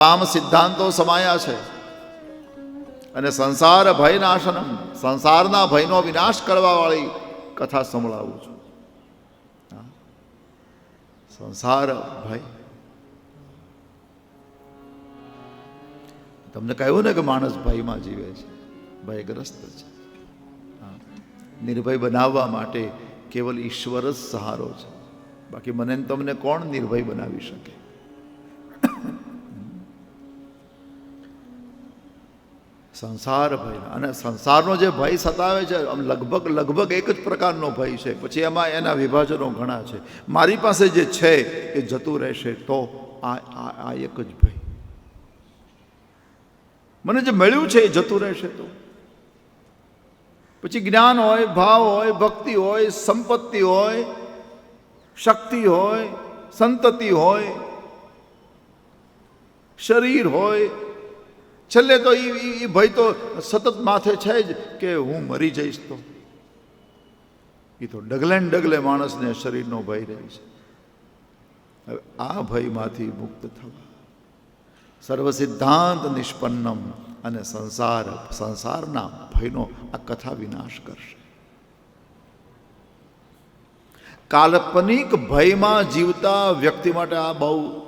તમામ સિદ્ધાંતો સમાયા છે. અને સંસાર ભયનાશનમ, સંસારના ભયનો વિનાશ કરવા વાળી કથા સંભળાવું છું. સંસાર ભય. તમને કહ્યું ને કે માણસ ભયમાં જીવે છે, ભયગ્રસ્ત છે. નિર્ભય બનાવવા માટે કેવલ ઈશ્વર જ સહારો છે. બાકી મને તમને કોણ નિર્ભય બનાવી શકે? સંસાર ભય. અને સંસારનો જે ભય સતાવે છે, આમ લગભગ લગભગ એક જ પ્રકારનો ભય છે. પછી એમાં એના વિભાજનો ઘણા છે. મારી પાસે જે છે એ જતું રહેશે, તો આ આ એક જ ભય. મને જે મળ્યું છે એ જતું રહેશે તો. પછી જ્ઞાન હોય, ભાવ હોય, ભક્તિ હોય, સંપત્તિ હોય, શક્તિ હોય, સંતતિ હોય, શરીર હોય છેલ્લે તો એ ભય તો સતત માથે છે જ કે હું મરી જઈશ તો. એ તો ડગલે ને ડગલે માણસને શરીરનો ભય રહે છે. હવે આ ભયમાંથી મુક્ત થવા. સર્વ સિદ્ધાંત નિષ્પન્નમ અને સંસાર સંસારના ભયનો આ કથા વિનાશ કરશે. કાલ્પનિક ભયમાં જીવતા વ્યક્તિ માટે આ બહુ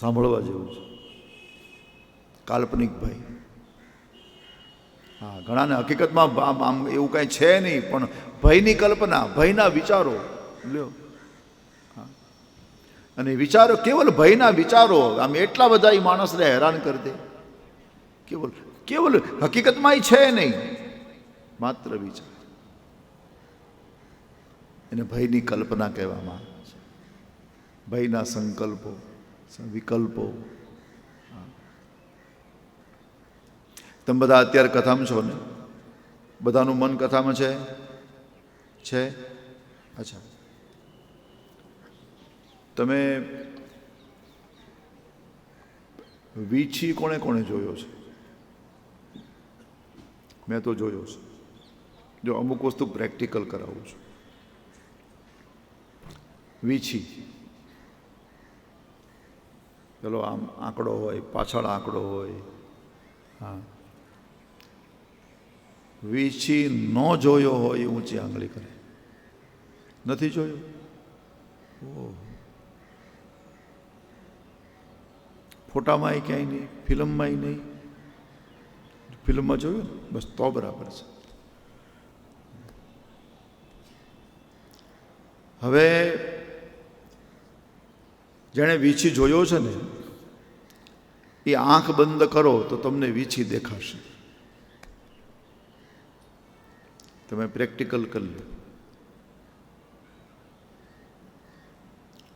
સાંભળવા જેવું છે. કાલ્પનિક ભય. હા, ઘણાને હકીકતમાં આમ એવું કાંઈ છે નહીં, પણ ભયની કલ્પના, ભયના વિચારો. લ્યો. અને વિચારો કેવલ ભયના વિચારો, આમ એટલા બધા એ માણસને હેરાન કરી દે. કેવલ કેવલ હકીકતમાં એ છે નહીં, માત્ર વિચાર. એને ભયની કલ્પના કહેવામાં આવે છે. ભયના સંકલ્પો, વિકલ્પો. તમે બધા અત્યારે કથામાં છો ને? બધાનું મન કથામાં છે? છે? અચ્છા. તમે વીછી કોણે કોણે જોયો છે? મેં તો જોયો છે. જો અમુક વસ્તુ પ્રેક્ટિકલ કરાવું છું. વીછી. ચલો આમ આંકડો હોય, પાછળ આંકડો હોય. હા. વીછી ન જોયો હોય ઊંચી આંગળી કરે. નથી જોયો? ઓહ. ફોટામાં ક્યાંય નહીં ફિલ્મમાં નહીં. ફિલ્મમાં જોયું ને? બસ તો બરાબર છે. હવે જેણે વીછી જોયો છે ને, એ આંખ બંધ કરો તો તમને વીછી દેખાશે તમે પ્રેક્ટિકલ કરી લો.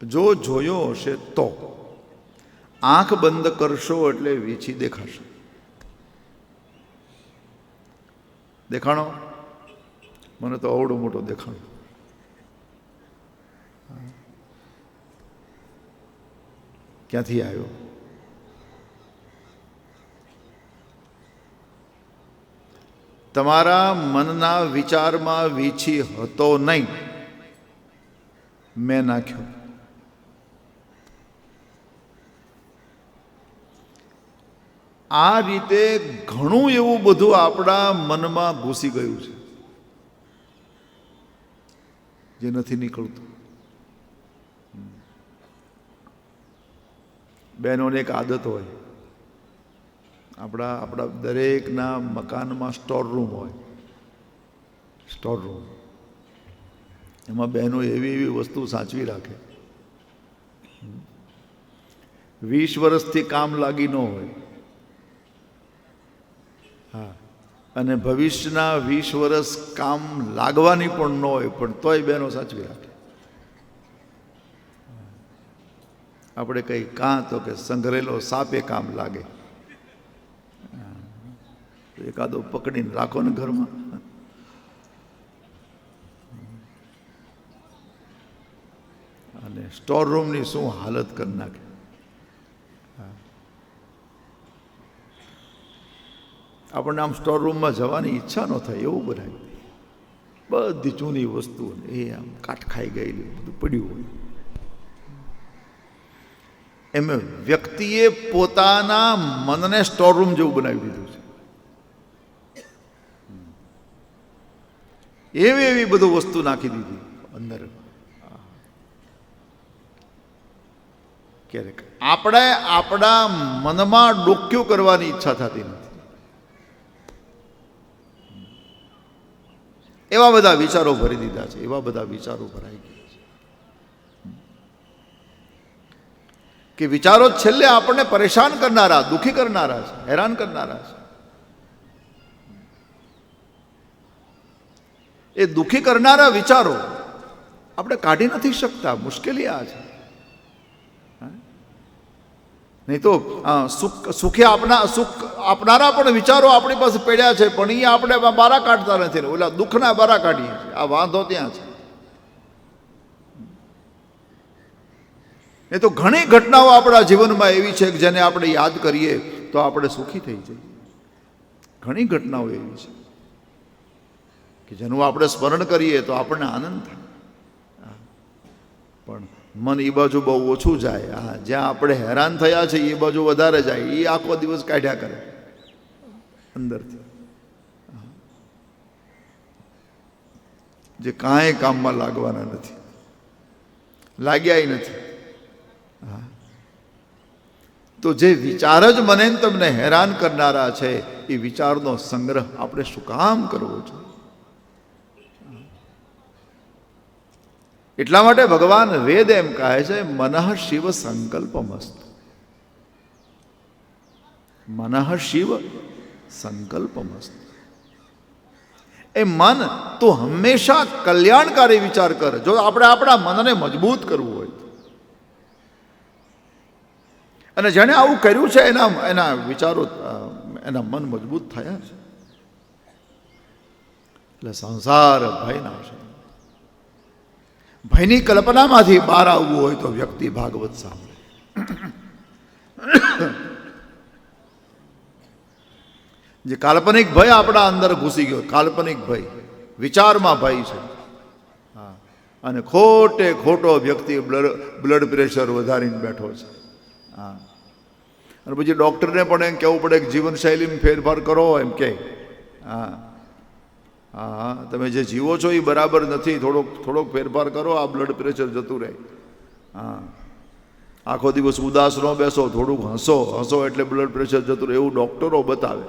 જો જોયો હશે તો આંખ બંધ કરશો એટલે વીછી દેખાશે. દેખાણો? મને તો અવડો મોટો દેખાણો. ક્યાંથી આવ્યો? તમારા મનના વિચારમાં વીછી હતો નહીં. મેં નાખ્યો. આ રીતે ઘણું એવું બધું આપણા મનમાં ઘૂસી ગયું છે. જે નથી નીકળતું. બહેનોને એક આદત હોય. આપણા આપણા દરેકના મકાનમાં સ્ટોર રૂમ હોય. Store room. એમાં બહેનો એવી એવી વસ્તુ સાચવી રાખે. વીસ વર્ષથી કામ લાગી ન હોય. હા. અને ભવિષ્યના વીસ વર્ષ કામ લાગવાની પણ ન હોય, પણ તોય બહેનો સાચવી રાખે. આપણે કંઈ કાં તો કે સંઘરેલો સાપે કામ લાગે. એકાદો પકડીને રાખો ને ઘરમાં. અને સ્ટોર રૂમની શું હાલત કરી નાખે. આપણને આમ સ્ટોર રૂમમાં જવાની ઈચ્છા ન થાય, એવું બનાવ્યું બધી જૂની વસ્તુઓ એ આમ કાટ ખાઈ ગયેલી, બધું પડ્યું હોય. એમ વ્યક્તિએ પોતાના મનને સ્ટોર રૂમ જેવું બનાવી દીધું છે. એવી એવી બધું વસ્તુ નાખી દીધી અંદર. ક્યારેક આપણે આપણા મનમાં ડોક્યું કરવાની ઈચ્છા થતી નથી. એવા બધા વિચારો ભરી દીધા છે, એવા બધા વિચારો ભરાઈ ગયા છે. કે વિચારો છેલ્લે આપણને પરેશાન કરનારા, દુઃખી કરનારા છે, હેરાન કરનારા છે. એ દુઃખી કરનારા વિચારો આપણે કાઢી નથી શકતા, મુશ્કેલી આ છે. નહીં તો સુખ, સુખે આપના, સુખ આપનારા પણ વિચારો આપણી પાસે પડ્યા છે, પણ એ આપણે બારા કાઢતા નથી. ઓલા દુઃખના બારા કાઢીએ છીએ. આ વાંધો ત્યાં છે. એ તો ઘણી ઘટનાઓ આપણા જીવનમાં એવી છે કે જેને આપણે યાદ કરીએ તો આપણે સુખી થઈ જઈએ. ઘણી ઘટનાઓ એવી છે. કે જેનું આપણે સ્મરણ કરીએ તો આપણને આનંદ થાય. પણ મન એ બાજુ બહુ ઓછું જાય. હા, જ્યાં આપણે હેરાન થયા છે એ બાજુ વધારે જાય. એ આખો દિવસ કાઢ્યા કરે. અંદરથી. જે કાંઈ કામમાં લાગવાના નથી. લાગ્યાય નથી. હા. તો જે વિચાર જ મને તમને હેરાન કરનારા છે, એ વિચારનો સંગ્રહ આપણે શું કામ કરવો જોઈએ? એટલા માટે ભગવાન વેદ એમ કહે છે, મનઃ શિવ સંકલ્પમસ્ત મનઃ શિવ સંકલ્પમસ્ત એ મન તું હંમેશા કલ્યાણકારી વિચાર કર. જો આપણે આપણા મનને મજબૂત કરવું હોય અને જેણે આવું કર્યું છે, એના એના વિચારો, એના મન મજબૂત થયા છે. એટલે સંસાર ભયના છે. ભયની કલ્પનામાંથી બહાર આવવું હોય તો વ્યક્તિ ભાગવત સાંભળે. જે કાલ્પનિક ભય આપણા અંદર ઘૂસી ગયો. કાલ્પનિક ભય. વિચારમાં ભય છે. અને ખોટે ખોટો વ્યક્તિ બ્લડ બ્લડ પ્રેશર વધારીને બેઠો છે. હા. અને પછી ડૉક્ટરને પણ એમ કહેવું પડે કે જીવનશૈલીમાં ફેરફાર કરો એમ કહે. હા. હા તમે જે જીવો છો એ બરાબર નથી. થોડોક થોડોક ફેરફાર કરો, આ બ્લડ પ્રેશર જતું રહે. હા આખો દિવસ ઉદાસ ન બેસો, થોડુંક હસો. હસો એટલે બ્લડ પ્રેશર જતું રહે, એવું ડૉક્ટરો બતાવે.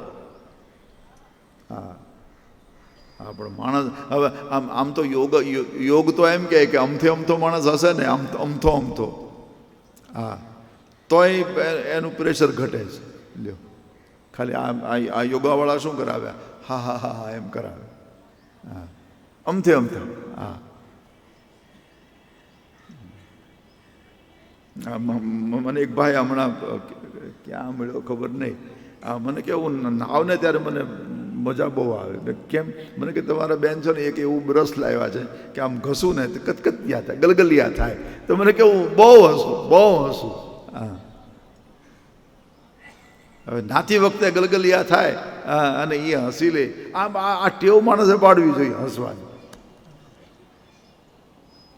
હા હા પણ માણસ, હવે આમ આમ તો યોગ યોગ તો એમ કહે કે અમથે અમથો માણસ હશે ને, આમ અમથો અમથો. હા તોય એનું પ્રેશર ઘટે છે. લ્યો. ખાલી આ યોગાવાળા શું કરાવ્યા? હા હા હા હા, એમ કરાવે. હા અમથે અમથે હા મને એક ભાઈ હમણાં ક્યાં મળ્યો ખબર નહીં આ મને કેવું નાવ ને ત્યારે મને મજા બહુ આવે કેમ મને કે તમારા બેન છો ને એક એવું બ્રશ લાવ્યા છે કે આમ ઘસું ને તો કતકતિયા થાય ગલગલિયા થાય તો મને કેવું બહુ હસું બહુ હસું હા હવે નાતી વખતે ગલગલિયા થાય અને એ હસી લે આમ આ ટેવ માણસે પાડવી જોઈએ હસવાની.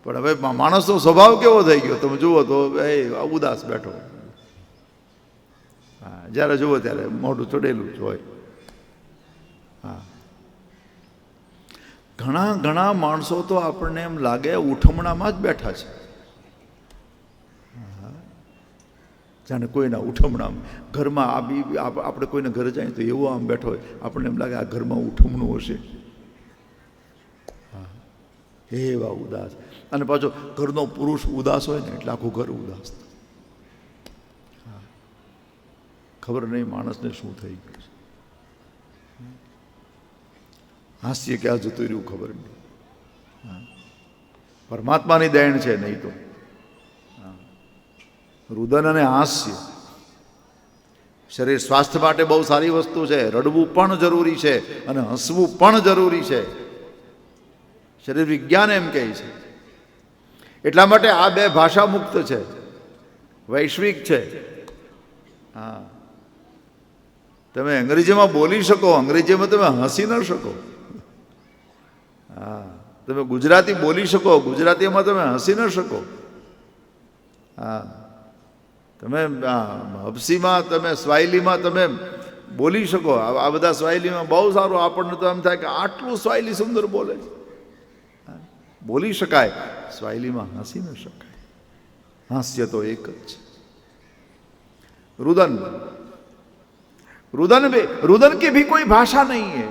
પણ હવે માણસનો સ્વભાવ કેવો થઈ ગયો? તમે જુઓ તો, એ ઉદાસ બેઠો. હા, જ્યારે જુઓ ત્યારે મોઢું ચડેલું જ હોય. હા. ઘણા ઘણા માણસો તો આપણને એમ લાગે ઉઠમણામાં જ બેઠા છે હા. જાણે કોઈના ઉઠમણામાં. ઘરમાં આ બી આપ- આપણે કોઈને ઘરે જાય તો એવો આમ બેઠો હોય આપણને એમ લાગે આ ઘરમાં ઉઠમણું હશે. એવા ઉદાસ. અને પાછો ઘરનો પુરુષ ઉદાસ હોય ને એટલે આખું ઘર ઉદાસ હા. ખબર નહીં માણસને શું થઈ ગયું છે. હાસ્ય ક્યાં જતું રહ્યું ખબર નહીં. પરમાત્માની દેણ છે નહીં તો. રુદન અને હાસ્ય. શરીર સ્વાસ્થ્ય માટે બહુ સારી વસ્તુ છે. રડવું પણ જરૂરી છે અને હસવું પણ જરૂરી છે. શરીર વિજ્ઞાન એમ કહે છે. એટલા માટે આ બે ભાષા મુક્ત છે. વૈશ્વિક છે. હા. તમે અંગ્રેજીમાં બોલી શકો, અંગ્રેજીમાં તમે હસી ન શકો. હા. તમે ગુજરાતી બોલી શકો, ગુજરાતીમાં તમે હસી ન શકો. હા. તમે આ હબસીમાં તમે સ્વાઇલીમાં તમે બોલી શકો આ આ બધા સ્વાઇલીમાં બહુ સારું આપણને તો એમ થાય કે આટલું સ્વાઇલી સુંદર બોલે છે હા, બોલી શકાય સ્વાઇલીમાં હસી ન શકાય હાસ્ય તો એક જ છે रुदन रुदन भी रुदन की भी कोई भाषा नहीं है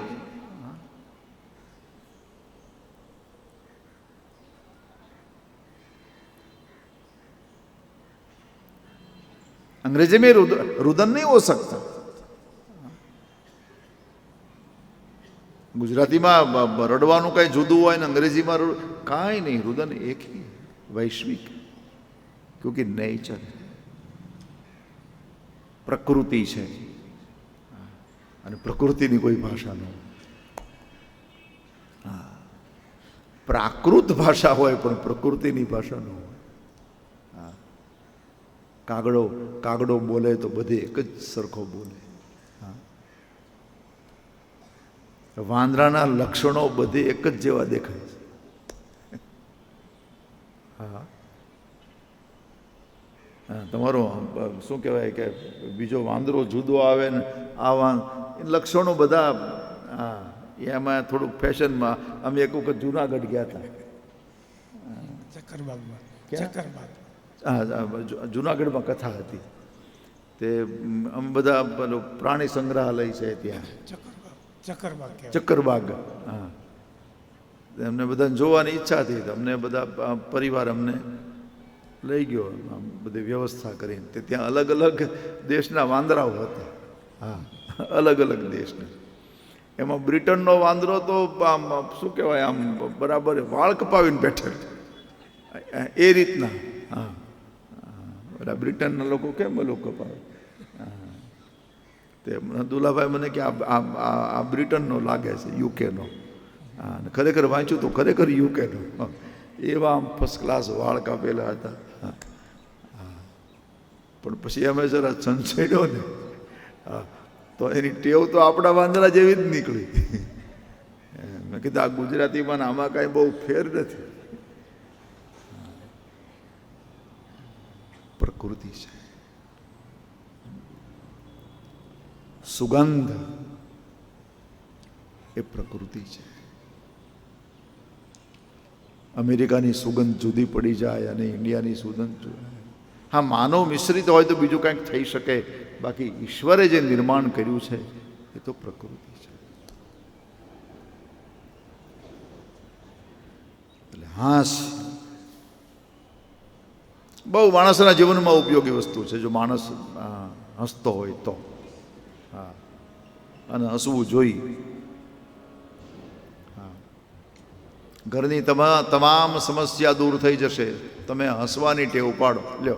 अंग्रेजी में रुद, रुदन नहीं हो सकता ગુજરાતીમાં બ- બ- રડવાનું કંઈ જુદું હોય ને અંગ્રેજીમાં રડ- કાંઈ નહીં રુદન એક ही है, वैश्विक क्योंकि नेचर है પ્રકૃતિ છે અને પ્રકૃતિની કોઈ ભાષા ન હોય હા. પ્રાકૃત ભાષા હોય પણ પ્રકૃતિની ભાષા ન હોય હા. કાગડો કાગડો બોલે તો બધે એક જ સરખો બોલે. હા. વાંદરાના લક્ષણો બધે એક જ જેવા દેખાય છે. હા. હા, તમારો શું કહેવાય કે બીજો વાંદરો જુદો આવે ને આ વાં લક્ષણો બધા હા એમાં થોડુંક ફેશનમાં અમે એક વખત જુનાગઢ ગયા હતા. ચક્કરબાગમાં ચક્કરબાગ જુનાગઢમાં કથા હતી. તે આમ અમે બધા પેલું પ્રાણી સંગ્રહાલય છે ત્યાં. ચક્કરબાગ હા. એમને બધાને જોવાની ઈચ્છા હતી. તો અમને બધા પરિવાર અમને લઈ ગયો. આમ બધી વ્યવસ્થા કરીને. તે ત્યાં અલગ અલગ દેશના વાંદરાઓ હતા. હા અલગ અલગ દેશના. એમાં બ્રિટનનો વાંદરો તો આમ શું કહેવાય આમ બરાબર વાળ કપાવીને બેઠેલ. એ રીતના હા. બધા બ્રિટનના લોકો કેમ લોકો કપાવે. તે દુલાભાઈ મને કે આ આ- બ્રિટનનો લાગે છે, યુકેનો. હા ખરેખર વાંચ્યું તો ખરેખર યુકેનો. એવા આમ ફર્સ્ટ ક્લાસ વાળ કાપેલા હતા. પણ પછી અમે જરા સંચેડ્યો ને. હા. તો એની ટેવ તો આપણા વાંદરા જેવી જ નીકળી. મેં કીધું, આ ગુજરાતીમાં આમાં કાંઈ બહુ ફેર નથી. પ્રકૃતિ છે. સુગંધ એ પ્રકૃતિ છે. અમેરિકાની સુગંધ જુદી પડી જાય અને ઇન્ડિયાની સુગંધ હા, માનવ મિશ્રિત હોય તો બીજું કંઈક થઈ શકે. બાકી ઈશ્વરે જે નિર્માણ કર્યું છે, એ તો પ્રકૃતિ છે. એટલે હાસ બહુ માણસના જીવનમાં ઉપયોગી વસ્તુ છે. જો માણસ હસતો હોય તો. હા. અને હસવું જોઈ હા. ઘરની તમા, તમામ સમસ્યા દૂર થઈ જશે. તમે હસવાની ટેવ પાડો. લ્યો.